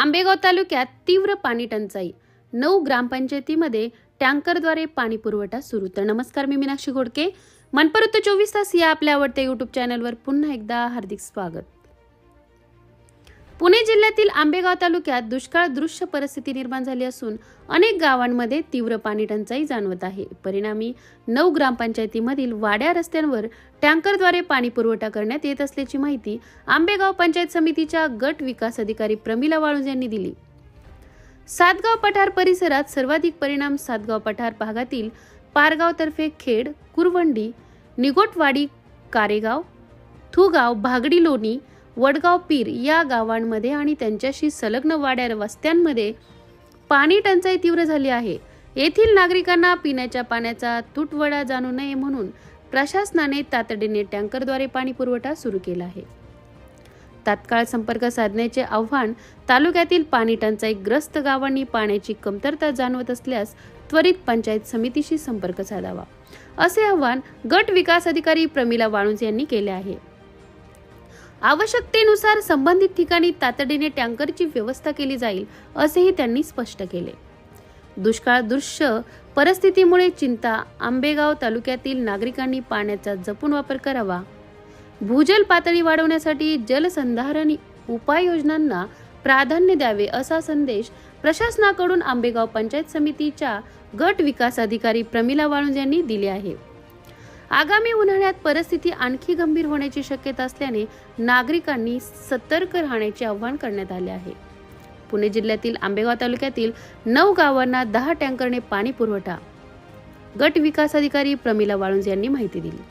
आंबेगाव तालुक्यात तीव्र पाणी टंचाई. नऊ ग्रामपंचायतीमध्ये टँकरद्वारे पाणी पुरवठा सुरू. तर नमस्कार मी मीनाक्षी घोडके. मनपरत चोवीस तास या आपल्या आवडत्या युट्यूब चॅनलवर पुन्हा एकदा हार्दिक स्वागत. पुणे जिल्ह्यातील आंबेगाव तालुक्यात दुष्काळ दृश्य परिस्थिती निर्माण झाली असून अनेक गावांमध्ये तीव्र पाणी टंचाई जाणवत आहे. परिणामी नऊ ग्रामपंचायतीमधील वाड्या रस्त्यांवर टँकरद्वारे पाणी पुरवठा करण्यात येत असल्याची माहिती आंबेगाव पंचायत समितीच्या गट विकास अधिकारी प्रमिला वाळुंज यांनी दिली. सातगाव पठार परिसरात सर्वाधिक परिणाम सातगाव पठार भागातील पारगाव तर्फे खेड कुरवंडी निगोटवाडी कारेगाव थुगाव भागडी लोणी वडगाव पीर या गावांमध्ये आणि त्यांच्याशी संलग्न वाड्या वस्त्यांमध्ये पाणी टंचाई तीव्र झाली आहे. येथील नागरिकांना पिण्याच्या पाण्याचा तुटवडा जाणू नये म्हणून प्रशासनाने तातडीने टँकरद्वारे पाणी पुरवठा सुरू केला आहे. तात्काळ संपर्क साधण्याचे आव्हान तालुक्यातील पाणी टंचाई ग्रस्त गावांनी पाण्याची कमतरता जाणवत असल्यास त्वरित पंचायत समितीशी संपर्क साधावा. असे आवाहन गट विकास अधिकारी प्रमिला वाळुंज यांनी केले आहे. आवश्यकतेनुसार संबंधित ठिकाणी तातडीने टँकरची व्यवस्था केली जाईल असेही त्यांनी स्पष्ट केले. दुष्काळ दृश्य परिस्थितीमुळे चिंता आंबेगाव तालुक्यातील नागरिकांनी पाण्याचा जपून वापर करावा. भूजल पातळी वाढवण्यासाठी जलसंधारण उपाययोजनांना प्राधान्य द्यावे असा संदेश प्रशासनाकडून आंबेगाव पंचायत समितीच्या गट विकास अधिकारी प्रमिला वाळुंज यांनी दिले आहे. आगामी उन्हाळ्यात परिस्थिती आणखी गंभीर होण्याची शक्यता असल्याने नागरिकांनी सतर्क राहण्याचे आवाहन करण्यात आले आहे. पुणे जिल्ह्यातील आंबेगाव तालुक्यातील नऊ गावांना दहा टँकरने पाणी पुरवठा. गट विकास अधिकारी प्रमिला वाळुंज यांनी माहिती दिली.